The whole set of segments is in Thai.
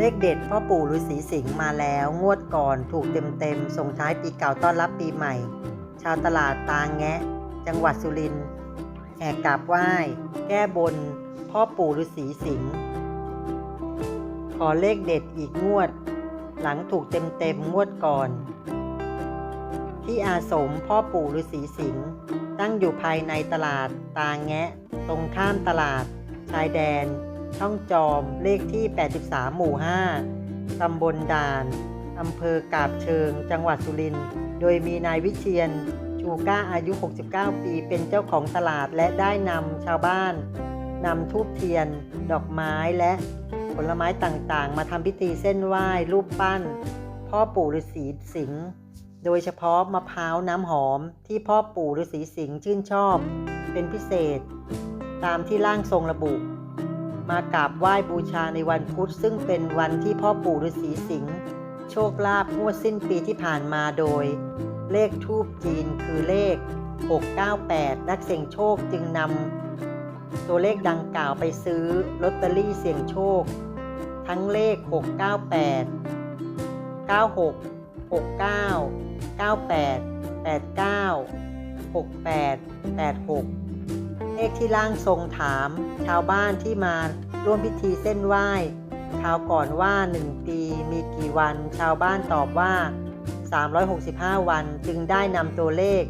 เลขเด็ดพ่อปู่ฤาษีสิงห์มาแล้ว งวดก่อนถูกเต็มๆส่งท้ายปีเก่าต้อนรับปีใหม่ ชาวตลาดตาแงะ จังหวัดสุรินทร์แห่กราบไหว้ แก้บน พ่อปู่ฤาษีสิงห์ขอเลขเด็ดอีกงวด หลังถูกเต็มๆงวดก่อน ที่อาสมพ่อปู่ฤาษีสิงห์ตั้งอยู่ภายในตลาดตาแงะ ตรงข้ามตลาด ชายแดน ช่องจอมเลขที่ 83 หมู่ 5 ตำบลด่าน อำเภอกาบเชิง จังหวัดสุรินทร์ โดยมีนายวิเชียน ชูก้าอายุ 69 ปี เป็นเจ้าของตลาดและได้นำชาวบ้านนำทูบเทียน ดอกไม้และผลไม้ต่างๆ มาทำพิธีเส้นไหว้ รูปปั้น พ่อปู่ฤาษีสิงห์ โดยเฉพาะมะพร้าวน้ำหอมที่พ่อปู่ฤาษีสิงห์ชื่นชอบ เป็นพิเศษ ตามที่ร่างทรงระบุ มากราบไหว้บูชาในวันพุธ ซึ่งเป็นวันที่พ่อปู่ฤาษีสิงห์โชคลาภงวดสิ้นปีที่ผ่านมาโดย เลขทูบจีนคือเลข 698 นักเสี่ยงโชคจึงนำตัวเลขดังกล่าวไปซื้อลอตเตอรี่เสี่ยงโชค ทั้งเลข 698 96 69 98 89 68 86 เลขที่ร่างทรงถาม ชาวบ้านที่มาร่วมพิธีเส้นไหว้คราวก่อนว่า 1 ปีมีกี่วัน ชาวบ้านตอบว่า 365 วันจึงได้นำตัวเลข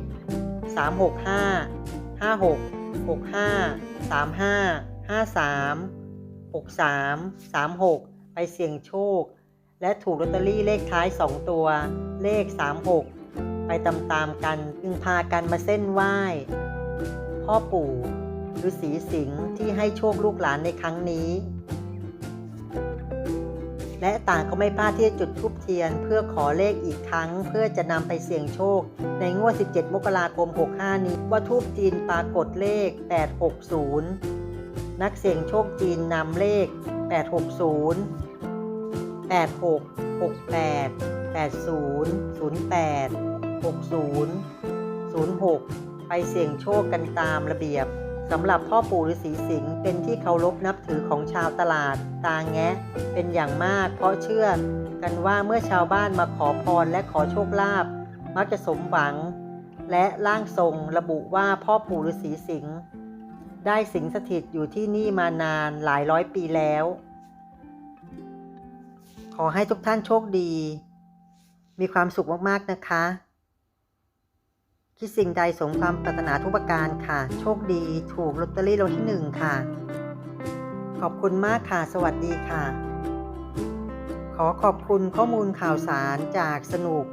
365 56 65 35 53 63 36 ไปเสี่ยงโชค และถูกลอตเตอรี่เลขท้าย 2 ตัว เลข 36 ไปตามๆกันจึงพากันมาเส้นไหว้ พ่อปู่ฤาษีสิงห์ที่ให้โชคลูกหลานในครั้งนี้ และต่างก็ไม่พลาดที่จะจุดธูปเทียนเพื่อขอเลขอีกครั้ง เพื่อจะนำไปเสี่ยงโชค ในงวด 17 มกราคม 65 นี้ ว่าทูปจีนปรากฏเลข 860 นักเสี่ยงโชคจีนนำเลข 860 86 68 80 08 60 06 ไปเสี่ยงโชคกันตามระเบียบสำหรับพ่อปู่ฤาษีสิงห์เป็นที่เคารพนับถือของชาวตลาด ตาแงะ เป็นอย่างมาก เพราะเชื่อกันว่าเมื่อชาวบ้านมาขอพรและขอโชคลาภมักจะสมหวัง และร่างทรงระบุว่าพ่อปู่ฤาษีสิงห์ได้สิงสถิตอยู่ที่นี่มานานหลายร้อยปีแล้ว ขอให้ทุกท่านโชคดี มีความสุขมากๆนะคะ คิดสิ่งใดสมความปรารถนาทุกประการค่ะ โชคดีถูกลอตเตอรี่รางวัลที่หนึ่งค่ะ ขอบคุณมากค่ะ สวัสดีค่ะ ขอขอบคุณข้อมูลข่าวสารจากสนุก